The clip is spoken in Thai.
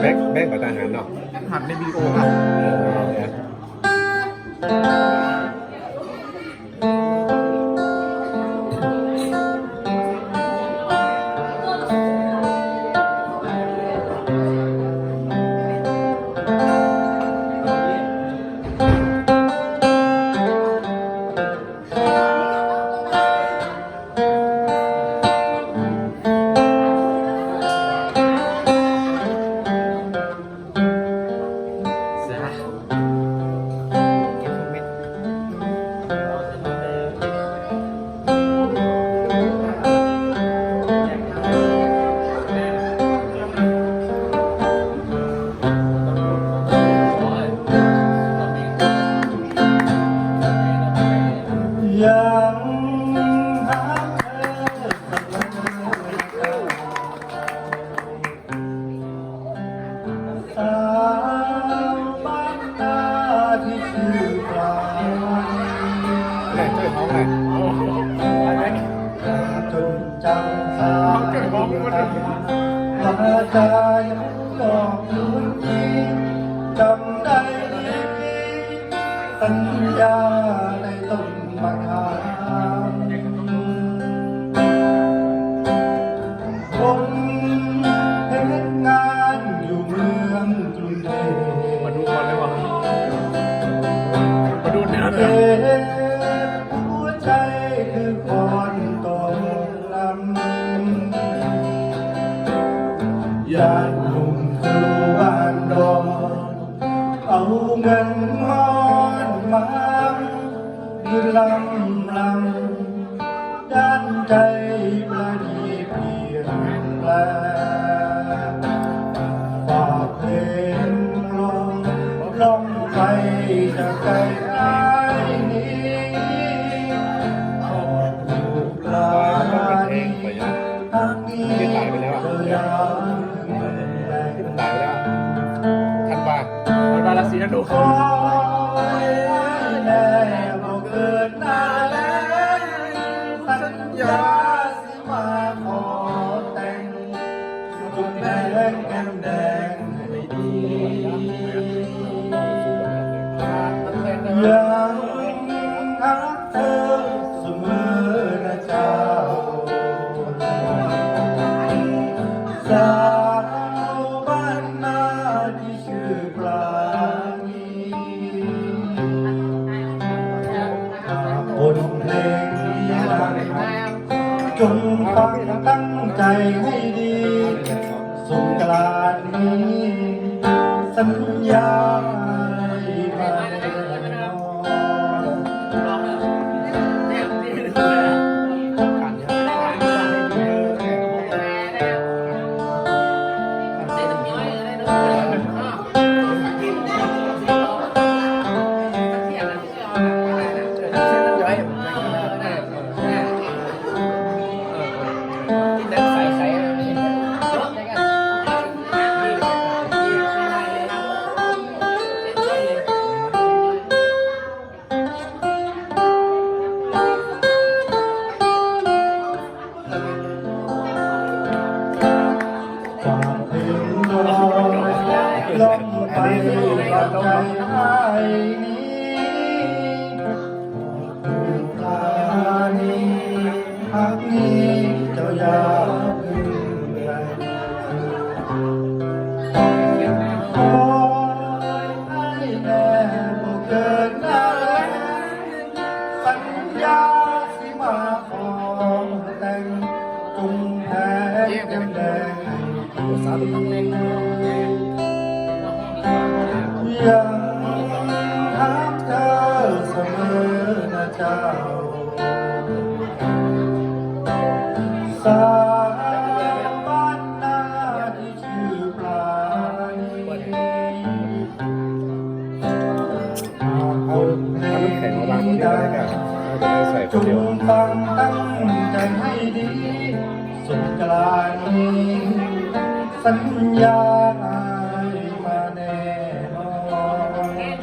แบกแบกกับทหารเนาะ หัดในวีดีโอครับ ม่ช่วยท้องหน่อยจนจำสาวมาใจหลอกลืมทีจำได้ดีสัญญาใน จานหนุ่มสู่บ้านดอนเอาเงินมอนมาคือลำลำด้านใจประดีเปลี่ยนแปลง มันบาลาซีนะดูคอแน่บอกเกิดนาแล้วสัญญาสิมาขอแต่งจุดแดงแก้มแดงให้ดียังรักเธอเสมอนะเจ้า ใจให้ดีสงกรานต์นี้สัญญา ล่องไปกับใจนี้ผูกพานีหักนี้เจ้าอย่าพึ่งไรคอให้แน่บ่เกินหน้าแลสัญญาสิมาขอแต่งจงแพ้แก้มแดงสาวต้งเล่ ยังรักเธอเสมอนะเจ้า สาวบ้านนาที่ชื่อปลายคนเพลถ้าน้ำแข็งงเรางตรงนี้ดัได้งกันเราจะได้ใส่คจนงเดียวฟังตั้งใจให้ดีสงกรานต์นี้สัญญา